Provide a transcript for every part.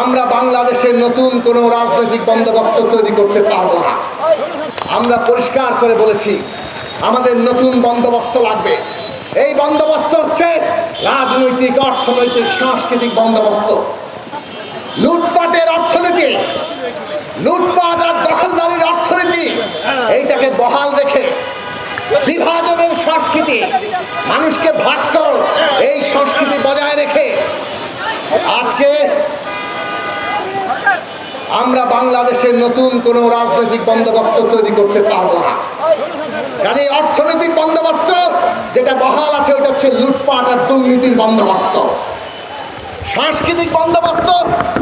আমরা বাংলাদেশে নতুন কোনো রাজনৈতিক বন্দোবস্ত তৈরি করতে পারব না। আমরা পরিষ্কার করে বলেছি, আমাদের নতুন বন্দোবস্ত লাগবে। এই বন্দোবস্ত হচ্ছে রাজনৈতিক, অর্থনৈতিক, সাংস্কৃতিক বন্দোবস্ত। লুটপাটের অর্থনীতি, লুটপাট আর দখলদারির অর্থনীতি, এইটাকে বহাল রেখে বিভাজনের সংস্কৃতি, মানুষকে ভাগ করো, এই সংস্কৃতি বজায় রেখে আজকে আমরা বাংলাদেশের নতুন কোনো রাজনৈতিক বন্দোবস্ত তৈরি করতে পারব না। কাজে অর্থনৈতিক বন্দোবস্ত, যেটা বহাল আছে, ওটা হচ্ছে লুটপাট আর দুর্নীতির বন্দোবস্ত। সাংস্কৃতিক বন্দোবস্ত,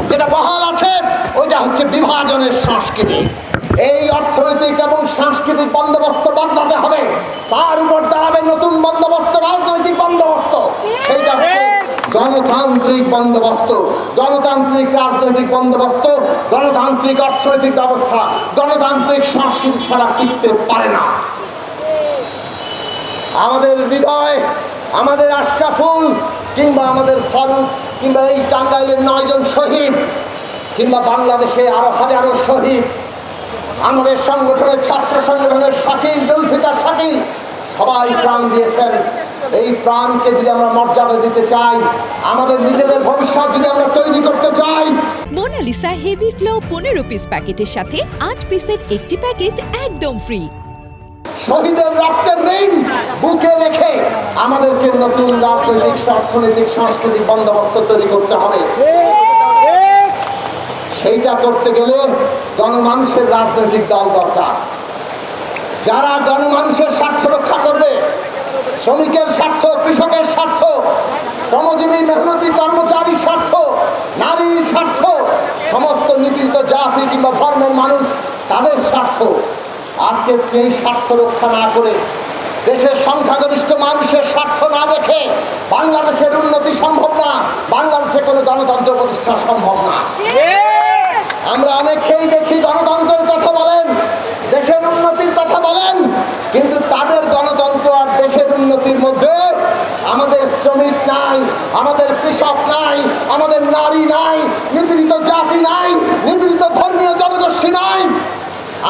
যেটা বহাল আছে, ওইটা হচ্ছে বিভাজনের সংস্কৃতি এই অর্থনৈতিক এবং সাংস্কৃতিক বন্দোবস্ত বদলাতে হবে। তার উপর দাঁড়াবে নতুন বন্দোবস্ত রাজনৈতিক বন্দোবস্ত সেইটা হচ্ছে গণতান্ত্রিক বন্দোবস্ত, গণতান্ত্রিক রাজনৈতিক বন্দোবস্ত, গণতান্ত্রিক অর্থনৈতিক ব্যবস্থা, গণতান্ত্রিক সংস্কৃতি ছাড়া টিকতে পারে না। আমাদের হৃদয়, আমাদের আশরাফুল কিংবা আমাদের ফারুক, কিংবা এই টাঙ্গাইলের নয়জন শহীদ, কিংবা বাংলাদেশে আরও হাজারো শহীদ, আমাদের সংগঠনের ছাত্র সংগঠনের শাকিল, জুলফিকার শাকিল, সবাই প্রাণ দিয়েছেন। এই প্রাণকে যদি আমরা মর্যাদা দিতে চাই আমাদের নিজেদের ভবিষ্যৎ যদি আমরা তৈরি করতে চাই। মোনালিসা হেভি ফ্লো পনেরো পিস প্যাকেটের সাথে আট পিসের একটি প্যাকেট একদম ফ্রি শহীদের রক্তের ঋণ বুকে রেখে আমাদেরকে নতুন রাজনৈতিক অর্থনৈতিক সাংস্কৃতিক বন্দোবস্ত তৈরি করতে হবে। সেইটা করতে গেলে গণমানুষের রাজনৈতিক দল দরকার। যারা করবে শ্রমিকের স্বার্থ কৃষকের স্বার্থ শ্রমজীবী মেহনতি কর্মচারীর স্বার্থ নারীর স্বার্থ সমস্ত নিপীড়িত জাতি কিংবা ধর্মের মানুষ তাদের স্বার্থ। আজকে সেই স্বার্থ রক্ষা না করে দেশের সংখ্যাগরিষ্ঠ মানুষের স্বার্থ না দেখে বাংলাদেশের উন্নতি সম্ভব না বাংলাদেশে কোনো গণতন্ত্র প্রতিষ্ঠা সম্ভব না। আমরা অনেককেই দেখি গণতন্ত্রের কথা বলেন দেশের উন্নতির কথা বলেন কিন্তু তাদের গণতন্ত্র আর দেশের উন্নতির মধ্যে আমাদের শ্রমিক নাই আমাদের কৃষক নাই আমাদের নারী নাই নিপীড়িত জাতি নাই নিপীড়িত ধর্মীয় জনগোষ্ঠী নাই।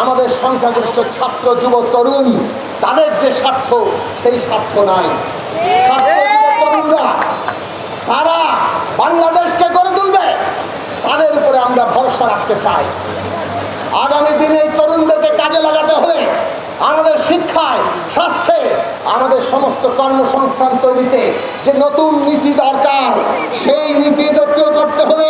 আমাদের সংখ্যাগরিষ্ঠ ছাত্র যুব তরুণ তাদের যে স্বার্থ সেই স্বার্থ নাই। ছাত্র তরুণরা তারা বাংলাদেশকে গড়ে তুলবে তাদের উপরে আমরা ভরসা রাখতে চাই। আগামী দিনে এই তরুণদেরকে কাজে লাগাতে হলে আমাদের শিক্ষায় স্বাস্থ্যে আমাদের সমস্ত কর্মসংস্থান তৈরিতে যে নতুন নীতি দরকার সেই নীতি করতে হলে